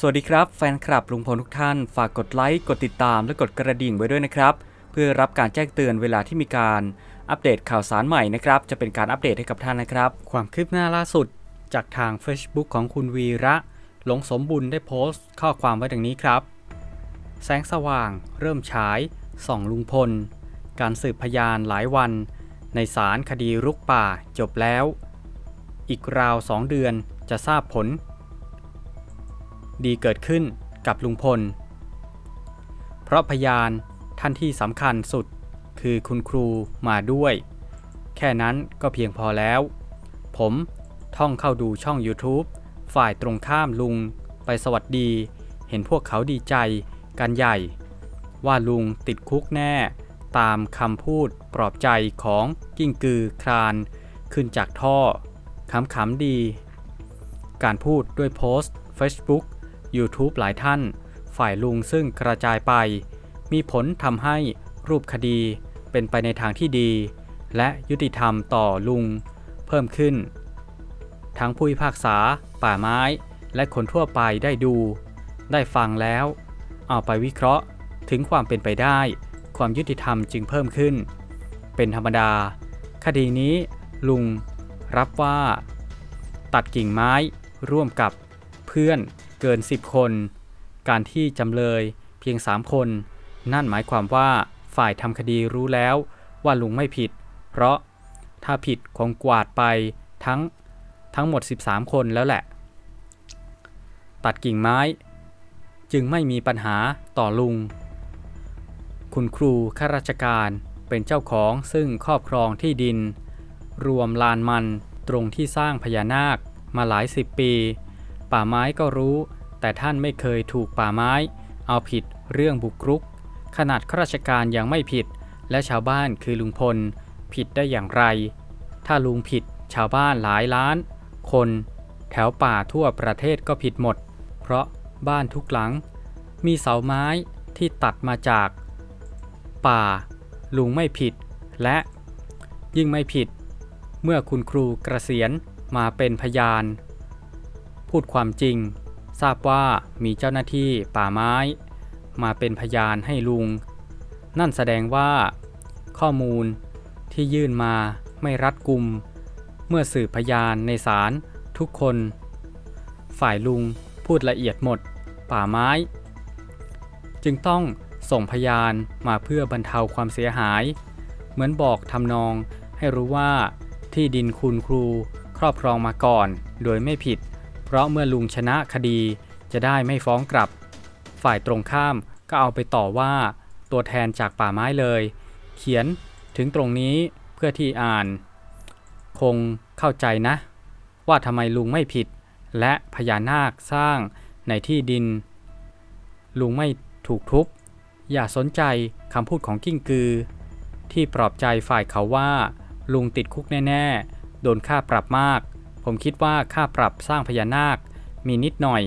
สวัสดีครับแฟนคลับลุงพลทุกท่าน ฝากกดไลค์ กดติดตามและกดกระดิ่งไว้ด้วยนะครับ เพื่อรับการแจ้งเตือนเวลาที่มีการอัปเดตข่าวสารใหม่นะครับ จะเป็นการอัปเดตให้กับท่านนะครับ ความคืบหน้าล่าสุด จากทาง Facebook ของคุณวีระ หลงสมบุญได้โพสต์ ข้อความไว้ดังนี้ครับ แสงสว่าง เริ่มฉายส่องลุงพล การสืบพยานหลายวัน ในศาลคดีรุกป่าจบแล้ว อีกราวสองเดือนจะทราบผล ดีเกิดขึ้นกับลุงพล เพราะพยานท่านที่สำคัญสุดคือคุณครูมาด้วย แค่นั้นก็เพียงพอแล้ว ผมท่องเข้าดูช่อง YouTube ฝ่ายตรงข้ามลุงไปสวัสดี เห็นพวกเขาดีใจกันใหญ่ ว่าลุงติดคุกแน่ ตามคำพูดปลอบใจของกิ้งกือคราน ขึ้นจากท่อขำๆดี การพูดด้วยโพสต์ Facebook YouTube หลายท่าน ฝ่ายลุงซึ่งกระจายไป มีผลทำให้รูปคดีเป็นไปในทางที่ดี และยุติธรรมต่อลุงเพิ่มขึ้น ทั้งผู้พิพากษา ป่าไม้ และคนทั่วไปได้ดู ได้ฟังแล้ว เอาไปวิเคราะห์ถึงความเป็นไปได้ ความยุติธรรมจึงเพิ่มขึ้น เป็นธรรมดา คดีนี้ลุงรับว่า ตัดกิ่งไม้ร่วมกับเพื่อน เกิน 10 คน การที่จำเลยเพียง 3 คน นั่นหมายความว่าฝ่ายทำคดีรู้แล้วว่าลุงไม่ผิด เพราะถ้าผิดคงกวาดไปทั้งทั้งหมด 13 คนแล้วแหละ ตัดกิ่งไม้ จึงไม่มีปัญหาต่อลุง คุณครูข้าราชการเป็นเจ้าของซึ่งครอบครองที่ดิน รวมลานมันตรงที่สร้างพญานาคมาหลายสิบปี ป่าไม้ก็รู้ แต่ท่านไม่เคยถูกป่าไม้ เอาผิดเรื่องบุกรุก ขนาดข้าราชการยังไม่ผิด และชาวบ้านคือลุงพล ผิดได้อย่างไร ถ้าลุงผิดชาวบ้านหลายล้าน คน แถวป่าทั่วประเทศก็ผิดหมด เพราะบ้านทุกหลัง มีเสาไม้ที่ตัดมาจาก ป่า ลุงไม่ผิด และ ยิ่งไม่ผิด เมื่อคุณครูกระเกษียณมาเป็นพยาน พูดความจริง ทราบว่ามีเจ้าหน้าที่ป่าไม้ มาเป็นพยานให้ลุง นั่นแสดงว่า ข้อมูลที่ยื่นมาไม่รัดกุม เมื่อสืบพยานในศาลทุกคน ฝ่ายลุงพูดละเอียดหมด ป่าไม้ จึงต้องส่งพยานมาเพื่อบรรเทาความเสียหาย เหมือนบอกทำนองให้รู้ว่าที่ดินคุณครูครอบครองมาก่อนโดยไม่ผิด เพราะเมื่อลุงชนะคดีจะได้ไม่ฟ้องกลับ ฝ่ายตรงข้ามก็เอาไปต่อว่า ตัวแทนจากป่าไม้เลย เขียนถึงตรงนี้เพื่อที่อ่าน คงเข้าใจนะ ว่าทำไมลุงไม่ผิด และพญานาคสร้างในที่ดิน ลุงไม่ถูกทุบ อย่าสนใจคำพูดของกิ้งกือ ที่ปลอบใจฝ่ายเขาว่า ลุงติดคุกแน่ ๆ โดนค่าปรับมาก ผมคิดว่าค่าปรับสร้างพญานาค มีนิดหน่อย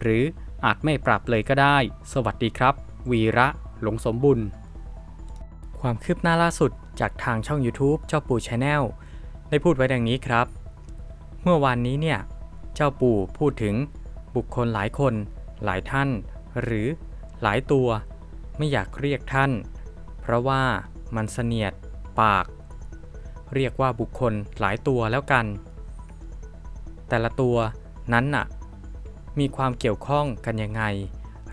หรืออาจไม่ปรับเลยก็ได้ สวัสดีครับ วีระ หลงสมบุญ ความคืบหน้าล่าสุดจากทางช่อง YouTube เจ้าปู่ชาแนลได้พูดไว้ดังนี้ครับ เมื่อวานนี้เนี่ย เจ้าปู่พูดถึงบุคคลหลายคน หลายท่าน หรือหลายตัว ไม่อยากเรียกท่าน เพราะว่ามันเสนียด ปาก เรียกว่าบุคคลหลายตัวแล้วกัน แต่ละตัวนั้นน่ะมีความเกี่ยวข้องกันยังไง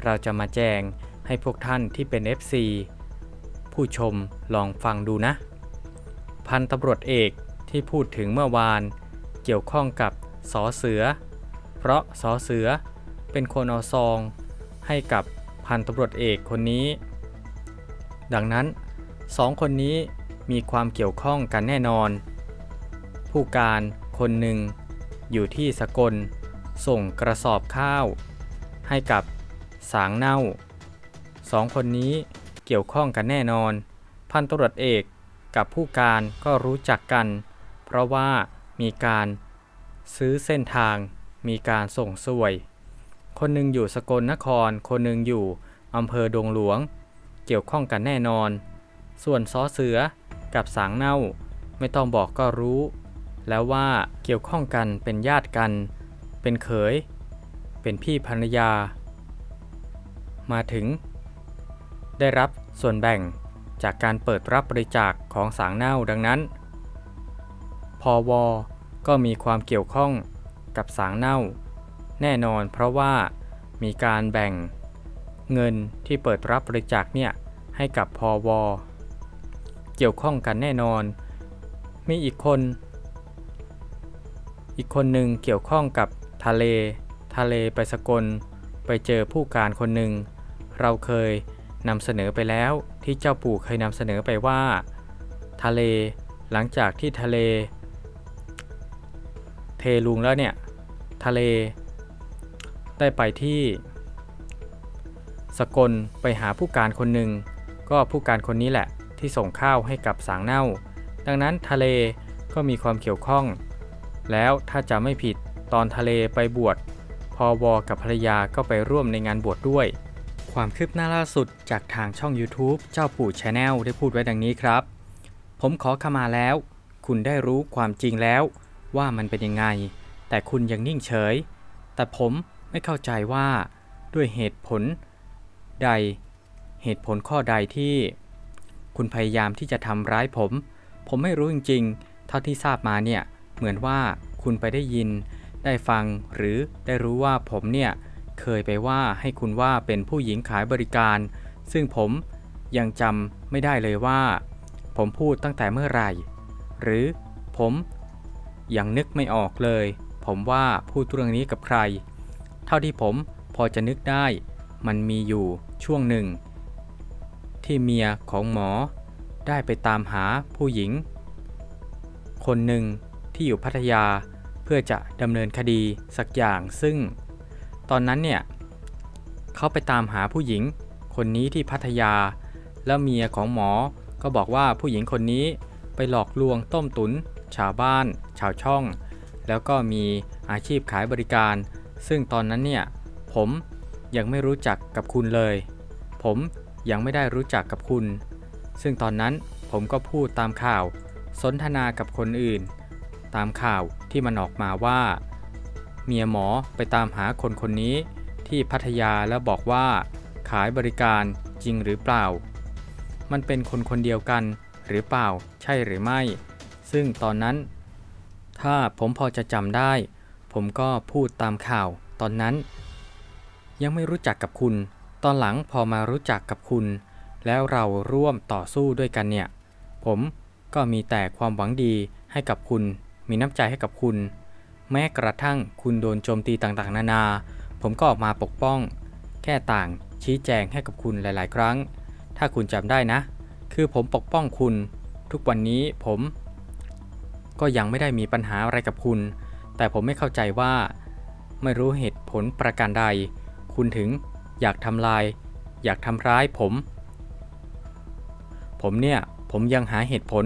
เราจะมาแจงให้พวกท่านที่เป็น FC ผู้ชมลองฟังดูนะ พันตำรวจเอกที่พูดถึงเมื่อวาน เกี่ยวข้องกับสอเสือ เพราะสอเสือเป็นคนเอาซอง ให้กับพันตำรวจเอกคนนี้ ดังนั้นสองคนนี้มีความเกี่ยวข้องกันแน่นอน ผู้การคนหนึ่ง อยู่ที่สกล ส่งกระสอบข้าว ให้กับสางเน่าสองคนนี้เกี่ยวข้องกันแน่นอน พันตรวจเอกกับผู้การก็รู้จักกัน เพราะว่ามีการซื้อเส้นทาง มีการส่งสวย คนหนึ่งอยู่สกลนคร คนหนึ่งอยู่อำเภอดงหลวง เกี่ยวข้องกันแน่นอน ส่วนซอเสือกับสางเน่า ไม่ต้องบอกก็รู้ แล้วว่าเกี่ยวข้องกันเป็นญาติกัน เป็นเขย เป็นพี่ภรรยา มาถึง ได้รับส่วนแบ่งจากการเปิดรับบริจาคของสางเน่าดังนั้น พอวก็มีความเกี่ยวข้องกับสางเน่า แน่นอนเพราะว่ามีการแบ่งเงินที่เปิดรับบริจาคเนี่ยให้กับพอวเกี่ยวข้องกันแน่นอน มีอีกคน อีกคนหนึ่งเกี่ยวข้องกับทะเล ทะเลไปสกล ไปเจอผู้การคนหนึ่ง เราเคยนำเสนอไปแล้วที่เจ้าปู่เคยนำเสนอไปว่า ทะเลหลังจากที่ทะเล เทลุงแล้วเนี่ย ทะเล ได้ไปที่ สกลไปหาผู้การคนหนึ่ง ก็ผู้การคนนี้แหละที่ส่งข้าวให้กับสางเน่า ดังนั้นทะเลก็มีความเกี่ยวข้อง แล้วถ้าจะไม่ผิดตอนทะเลไปบวชพอวกับภรรยาก็ไปร่วมในงานบวชดด้วย ความคืบหน้าล่าสุดจากทางช่อง YouTube เจ้าปู่ชาแนลได้พูดไว้ดังนี้ครับ ผมขอขมาแล้ว คุณได้รู้ความจริงแล้ว ว่ามันเป็นยังไง แต่คุณยังนิ่งเฉย แต่ผมไม่เข้าใจว่าด้วยเหตุผลใด เหตุผลข้อใดที่ คุณพยายามที่จะทำร้ายผม ผมไม่รู้จริงๆ เท่าที่ทราบมาเนี่ย เหมือนว่าคุณไปได้ยิน ได้ฟังหรือได้รู้ว่าผมเนี่ยเคยไปว่าให้คุณว่าเป็นผู้หญิงขายบริการ ซึ่งผมยังจำไม่ได้เลยว่า ผมพูดตั้งแต่เมื่อไหร่ หรือผมยังนึกไม่ออกเลย ผมว่าพูดเรื่องนี้กับใคร เท่าที่ผมพอจะนึกได้ มันมีอยู่ช่วงหนึ่ง ที่เมียของหมอได้ไปตามหาผู้หญิง คนหนึ่ง ที่อยู่พัทยาเพื่อจะดำเนินคดีสักอย่างซึ่ง ตอนนั้นเนี่ยเขาไปตามหาผู้หญิงคนนี้ที่พัทยา แล้วเมียของหมอก็บอกว่าผู้หญิงคนนี้ไปหลอกลวงต้มตุนชาวบ้าน ชาวช่อง แล้วก็มีอาชีพขายบริการ ซึ่งตอนนั้นเนี่ยผมยังไม่รู้จักกับคุณเลย ผมยังไม่ได้รู้จักกับคุณ ซึ่งตอนนั้นผมก็พูดตามข่าว สนทนากับคนอื่น ตามข่าวที่มันออกมาว่า เมียหมอไปตามหาคนคนนี้ที่พัทยาแล้วบอกว่า ขายบริการจริงหรือเปล่า มันเป็นคนคนเดียวกันหรือเปล่าใช่หรือไม่ ซึ่งตอนนั้น ถ้าผมพอจะจำได้ ผมก็พูดตามข่าวตอนนั้น ยังไม่รู้จักกับคุณ ตอนหลังพอมารู้จักกับคุณ แล้วเราร่วมต่อสู้ด้วยกันเนี่ย ผมก็มีแต่ความหวังดีให้กับคุณ มีน้ำใจให้กับคุณ แม้กระทั่งคุณโดนโจมตีต่างๆ นานา ผมก็ออกมาปกป้อง แค่ต่างชี้แจงให้กับคุณหลาย ๆ ครั้ง ถ้าคุณจำได้นะ คือผมปกป้องคุณ ทุกวันนี้ผม ก็ยังไม่ได้มีปัญหาอะไรกับคุณ แต่ผมไม่เข้าใจว่า ไม่รู้เหตุผลประการใด คุณถึงอยากทำลาย อยากทำร้ายผม ผมเนี่ยผมยังหาเหตุผล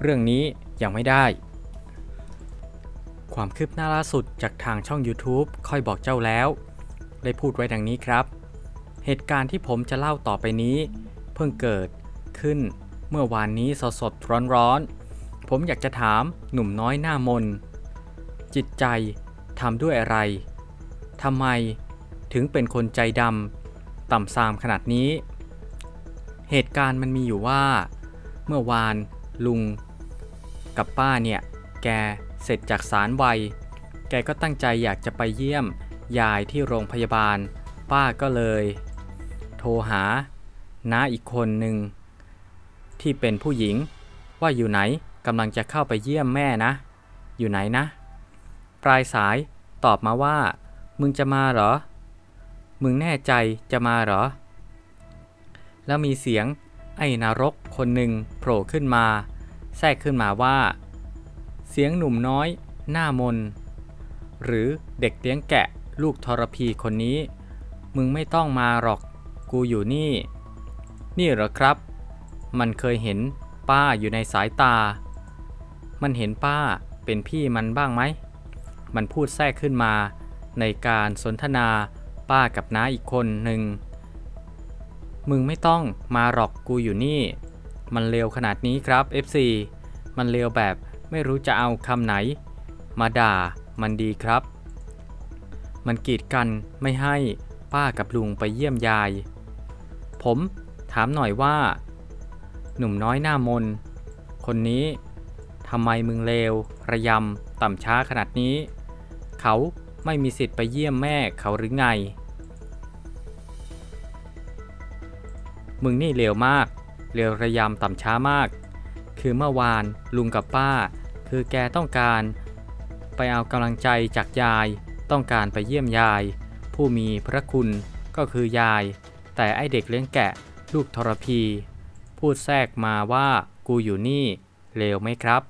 เรื่องนี้ ยังไม่ได้ ความคืบหน้าล่าสุดจากทางช่อง YouTube ค่อยบอกเจ้าแล้ว ได้พูดไว้ดังนี้ครับ เหตุการณ์ที่ผมจะเล่าต่อไปนี้ เพิ่งเกิดขึ้นเมื่อวานนี้สดสดร้อนร้อนๆผมอยากจะถามหนุ่มน้อยหน้ามน จิตใจทำด้วยอะไรทำไมถึงเป็นคนใจดำต่ำซามขนาดนี้ เหตุการณ์มันมีอยู่ว่า เมื่อวานลุง กับป้าเนี่ย แกเสร็จจากศาลวัย แกก็ตั้งใจอยากจะไปเยี่ยม ยายที่โรงพยาบาล ป้าก็เลย โทรหา น้าอีกคนหนึ่ง ที่เป็นผู้หญิง ว่าอยู่ไหนกำลังจะเข้าไปเยี่ยมแม่นะ อยู่ไหนนะ ปลายสายตอบมาว่า มึงจะมาเหรอ มึงแน่ใจจะมาเหรอ แล้วมีเสียงไอ้นรกคนหนึ่งโผล่ขึ้นมา แทรกขึ้นมาว่า เสียงหนุ่มน้อย หน้ามน หรือเด็กเลี้ยงแกะลูกทรพีคนนี้ มึงไม่ต้องมาหรอกกูอยู่นี่ นี่เหรอครับ มันเคยเห็นป้าอยู่ในสายตา มันเห็นป้าเป็นพี่มันบ้างไหม มันพูดแทรกขึ้นมา ในการสนทนาป้ากับน้าอีกคนหนึ่ง มึงไม่ต้องมาหรอกกูอยู่นี่ มันเลวขนาดนี้ครับ FC มันเลวแบบไม่รู้จะเอาคำไหน มาด่ามันดีครับ มันกีดกันไม่ให้ป้ากับลุงไปเยี่ยมยาย ผมถามหน่อยว่า หนุ่มน้อยหน้ามน คนนี้ทำไมมึงเลวระยำต่ำช้าขนาดนี้ เขาไม่มีสิทธิ์ไปเยี่ยมแม่เขาหรือไง มึงนี่เลวมาก เลวระยำต่ำช้ามาก คือเมื่อวานลุงกับป้า คือแกต้องการ ไปเอากำลังใจจากยาย ต้องการไปเยี่ยมยาย ผู้มีพระคุณก็คือยาย แต่ไอเด็กเลี้ยงแกะลูกทรพี พูดแทรกมาว่ากูอยู่นี่เลวไหมครับ